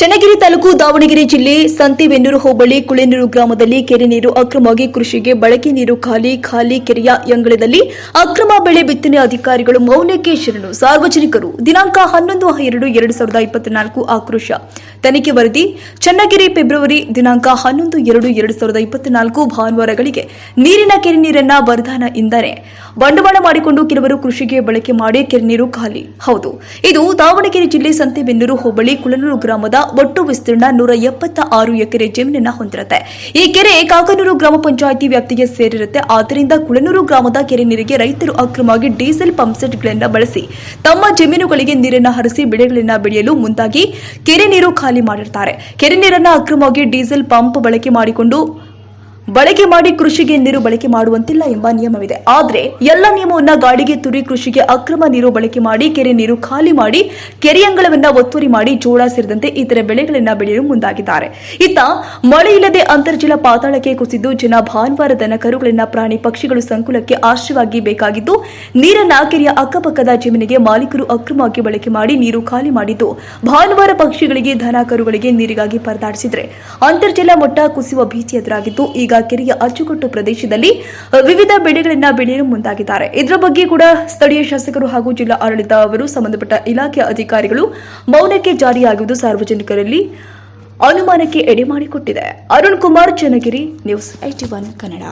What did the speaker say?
ಚನ್ನಗಿರಿ ತಾಲೂಕು ದಾವಣಗೆರೆ ಜಿಲ್ಲೆ ಸಂತೆಬೆನ್ನೂರು ಹೋಬಳಿ ಕುಳೆನೂರು ಗ್ರಾಮದಲ್ಲಿ ಕೆರೆ ನೀರು ಅಕ್ರಮವಾಗಿ ಕೃಷಿಗೆ ಬಳಕೆ ನೀರು ಖಾಲಿ ಖಾಲಿ ಕೆರೆಯ ಅಂಗಳದಲ್ಲಿ ಅಕ್ರಮ ಬೆಳೆ ಬಿತ್ತನೆ ಅಧಿಕಾರಿಗಳು ಮೌನಕ್ಕೆ ಶರಣು. ಸಾರ್ವಜನಿಕರು, ದಿನಾಂಕ ಹನ್ನೊಂದು ಎರಡು ಎರಡು ಸಾವಿರದ ಇಪ್ಪತ್ನಾಲ್ಕು ಆಕ್ರೋಶ. ತನಿಖೆ ವರದಿ, ಚನ್ನಗಿರಿ ಫೆಬ್ರವರಿ ದಿನಾಂಕ ಹನ್ನೊಂದು ಎರಡು ಎರಡು ಸಾವಿರದ ಇಪ್ಪತ್ನಾಲ್ಕು ಭಾನುವಾರಗಳಿಗೆ ನೀರಿನ ಕೆರೆ ನೀರನ್ನ ವರದಾನ ಎಂದರೆ, ಬಂಡವಾಳ ಮಾಡಿಕೊಂಡು ಕೆಲವರು ಕೃಷಿಗೆ ಬಳಕೆ ಮಾಡಿ ಕೆರೆ ನೀರು ಖಾಲಿ. ಹೌದು, ಇದು ದಾವಣಗೆರೆ ಜಿಲ್ಲೆ ಸಂತೆಬೆನ್ನೂರು ಹೋಬಳಿ ಕುಳನೂರು ಗ್ರಾಮದ ಒಟ್ಟು ವಿಸ್ತೀರ್ಣ ನೂರ ಎಪ್ಪತ್ತ ಆರು ಎಕರೆ ಜಮೀನನ್ನ ಹೊಂದಿರುತ್ತೆ. ಈ ಕೆರೆ ಕಾಕನೂರು ಗ್ರಾಮ ಪಂಚಾಯಿತಿ ವ್ಯಾಪ್ತಿಗೆ ಸೇರಿರುತ್ತೆ. ಆದ್ದರಿಂದ ಕುಳನೂರು ಗ್ರಾಮದ ಕೆರೆ ನೀರಿಗೆ ರೈತರು ಅಕ್ರಮವಾಗಿ ಡೀಸೆಲ್ ಪಂಪ್ಸೆಟ್ಗಳನ್ನು ಬಳಸಿ ತಮ್ಮ ಜಮೀನುಗಳಿಗೆ ನೀರನ್ನ ಹರಿಸಿ ಬೆಳೆಗಳನ್ನ ಬೆಳೆಯಲು ಮುಂದಾಗಿ ಕೆರೆ ನೀರು ಖಾಲಿ ಮಾಡಿರ್ತಾರೆ. ಕೆರೆ ನೀರನ್ನ ಅಕ್ರಮವಾಗಿ ಡೀಸೆಲ್ ಪಂಪ್ ಬಳಕೆ ಮಾಡಿಕೊಂಡು ಬಳಕೆ ಮಾಡಿ ಕೃಷಿಗೆ ನೀರು ಬಳಕೆ ಮಾಡುವಂತಿಲ್ಲ ಎಂಬ ನಿಯಮವಿದೆ. ಆದರೆ ಎಲ್ಲ ನಿಯಮವನ್ನ ಗಾಡಿಗೆ ತುರಿ ಕೃಷಿಗೆ ಅಕ್ರಮ ನೀರು ಬಳಕೆ ಮಾಡಿ, ಕೆರೆ ನೀರು ಖಾಲಿ ಮಾಡಿ ಕೆರೆಯಂಗಳವನ್ನ ಒತ್ತುವರಿ ಮಾಡಿ ಜೋಳ ಸೇರಿದಂತೆ ಇತರೆ ಬೆಳೆಗಳನ್ನ ಬೆಳೆಯಲು ಮುಂದಾಗಿದ್ದಾರೆ. ಇತ್ತ ಮಳೆ ಇಲ್ಲದೆ ಅಂತರ್ಜಲ ಪಾತಾಳಕ್ಕೆ ಕುಸಿದು ಜನ ಭಾನುವಾರ ದನ ಕರುಗಳನ್ನ ಪ್ರಾಣಿ ಪಕ್ಷಿಗಳು ಸಂಕುಲಕ್ಕೆ ಆಶ್ರಯವಾಗಿ ಬೇಕಾಗಿದ್ದು, ನೀರನ್ನ ಕೆರೆಯ ಅಕ್ಕಪಕ್ಕದ ಜಮೀನಿಗೆ ಮಾಲೀಕರು ಅಕ್ರಮವಾಗಿ ಬಳಕೆ ಮಾಡಿ ನೀರು ಖಾಲಿ ಮಾಡಿದ್ದು, ಭಾನುವಾರ ಪಕ್ಷಿಗಳಿಗೆ, ದನ ಕರುಗಳಿಗೆ ನೀರಿಗಾಗಿ ಪರದಾಡಿಸಿದ್ರೆ ಅಂತರ್ಜಲ ಮಟ್ಟ ಕುಸಿಯುವ ಭೀತಿ ಎದುರಾಗಿದ್ದು, ಈಗ ಕೆರೆಯ ಅಚ್ಚುಕಟ್ಟು ಪ್ರದೇಶದಲ್ಲಿ ವಿವಿಧ ಬೆಳೆಗಳನ್ನ ಬೆಳೆಯಲು ಮುಂದಾಗಿದ್ದಾರೆ. ಇದರ ಬಗ್ಗೆ ಕೂಡ ಸ್ಥಳೀಯ ಶಾಸಕರು ಹಾಗೂ ಜಿಲ್ಲಾ ಆಡಳಿತ ಅವರು ಸಂಬಂಧಪಟ್ಟ ಇಲಾಖೆಯ ಅಧಿಕಾರಿಗಳು ಮೌನಕ್ಕೆ ಜಾರಿಯಾಗುವುದು ಸಾರ್ವಜನಿಕರಲ್ಲಿ ಅನುಮಾನಕ್ಕೆ ಎಡೆ ಮಾಡಿಕೊಟ್ಟಿದೆ. Arun Kumar Channagiri news IT one Kannada.